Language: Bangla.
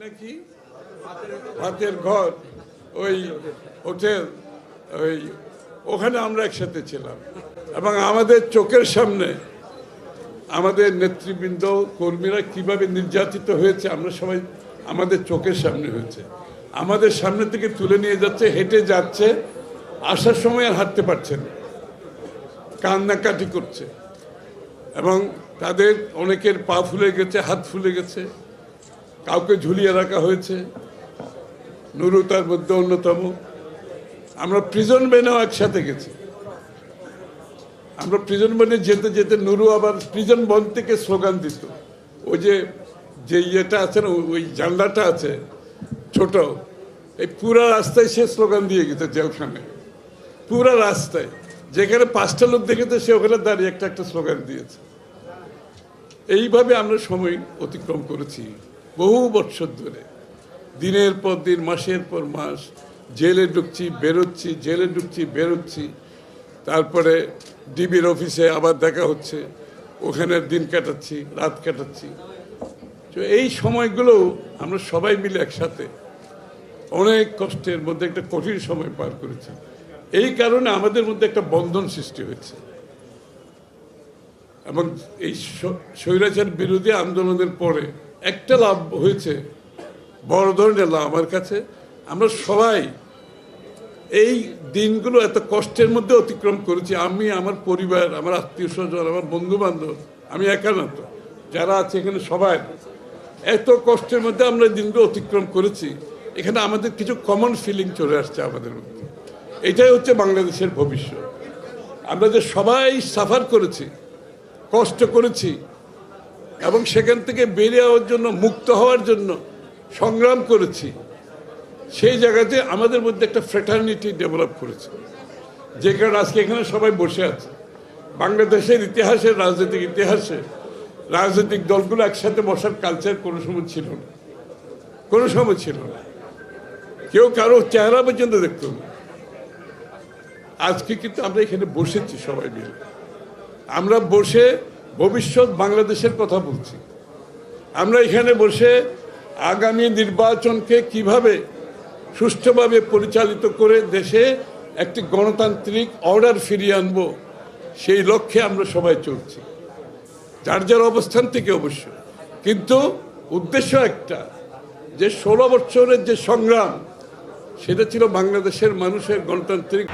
নাকি? ভাতের ঘর, ওই হোটেল, ওই ওখানে আমরা একসাথে ছিলাম। এবং আমাদের চোখের সামনে আমাদের নেতৃবৃন্দ, কর্মীরা কীভাবে নির্যাতিত হয়েছে, আমরা সবাই আমাদের চোখের সামনে হয়েছে। আমাদের সামনে থেকে তুলে নিয়ে যাচ্ছে, হেঁটে যাচ্ছে, আসার সময় আর হাঁটতে পারছে না। কান্নাকাটি করছে। এবং তাদের অনেকের পা ফুলে গেছে, হাত ফুলে গেছে। কাউকে ঝুলিয়ে রাখা হয়েছে। নুরু তার মধ্যে অন্যতম। আমরা প্রিজন বেনেও একসাথে গেছি। আমরা প্রিজন বনে যেতে যেতে নুরু আবার প্রিজন বন থেকে স্লোগান দিত। ওই যে যে ইয়েটা আছে না ওই জানলাটা আছে, ছোট, এই পুরা রাস্তায় সে স্লোগান দিয়ে গেছে জেলখানে পুরা রাস্তায়। যেখানে পাঁচটা লোক দেখেছে, সে ওখানে দাঁড়িয়ে একটা একটা স্লোগান দিয়েছে। এইভাবে আমরা সময় অতিক্রম করেছি। বহু বছর ধরে, দিনের পর দিন, মাসের পর মাস, জেলে ঢুকছি, বেরোচ্ছি, জেলে ঢুকছি, বেরোচ্ছি। তারপরে ডিবির অফিসে আবার দেখা হচ্ছে, ওখানে দিন কাটাচ্ছি, রাত কাটাচ্ছি। তো এই সময়গুলো আমরা সবাই মিলে একসাথে অনেক কষ্টের মধ্যে একটা কঠিন সময় পার করেছি। এই কারণে আমাদের মধ্যে একটা বন্ধন সৃষ্টি হয়েছে। এবং এই স্বৈরাচার বিরোধী আন্দোলনের পরে একটা লাভ হয়েছে, বড় ধরনের লাভ আমার কাছে। আমরা সবাই এই দিনগুলো এত কষ্টের মধ্যে অতিক্রম করেছি। আমি, আমার পরিবার, আমার আত্মীয় স্বজন আমার বন্ধু বান্ধব আমি একা না তো। যারা আছে এখানে সবাই। এত কষ্টের মধ্যে আমরা দিনগুলো অতিক্রম করেছি। এখানে আমাদের কিছু কমন ফিলিং চলে আসছে আমাদের মধ্যে। এটাই হচ্ছে বাংলাদেশের ভবিষ্যৎ। আমরা যে সবাই সাফার করেছি, কষ্ট করেছি এবং সেখান থেকে বেরিয়ে হওয়ার জন্য, মুক্ত হওয়ার জন্য সংগ্রাম করেছি। সেই জায়গাতে আমাদের মধ্যে একটা ফ্রেটার্নিটি ডেভেলপ করেছে। যে কারণে আজকে এখানে সবাই বসে আছে। বাংলাদেশের ইতিহাসে, রাজনৈতিক ইতিহাসে, রাজনৈতিক দলগুলো একসাথে বসার কালচার কোনো সময় ছিল না। কোনো সময় ছিল না। কেউ কারও চেহারা পর্যন্ত দেখতো না। আজকে কিন্তু আমরা এখানে বসেছি সবাই মিলে। আমরা বসে ভবিষ্যৎ বাংলাদেশের কথা বলছি। আমরা এখানে বসে আগামী নির্বাচনকে কীভাবে সুষ্ঠুভাবে পরিচালিত করে দেশে একটি গণতান্ত্রিক অর্ডার ফিরিয়ে আনব, সেই লক্ষ্যে আমরা সবাই চলছি। যার যার অবস্থান থেকে অবশ্য। কিন্তু উদ্দেশ্য একটা, যে ষোলো বছরের যে সংগ্রাম, সেটা ছিল বাংলাদেশের মানুষের গণতান্ত্রিক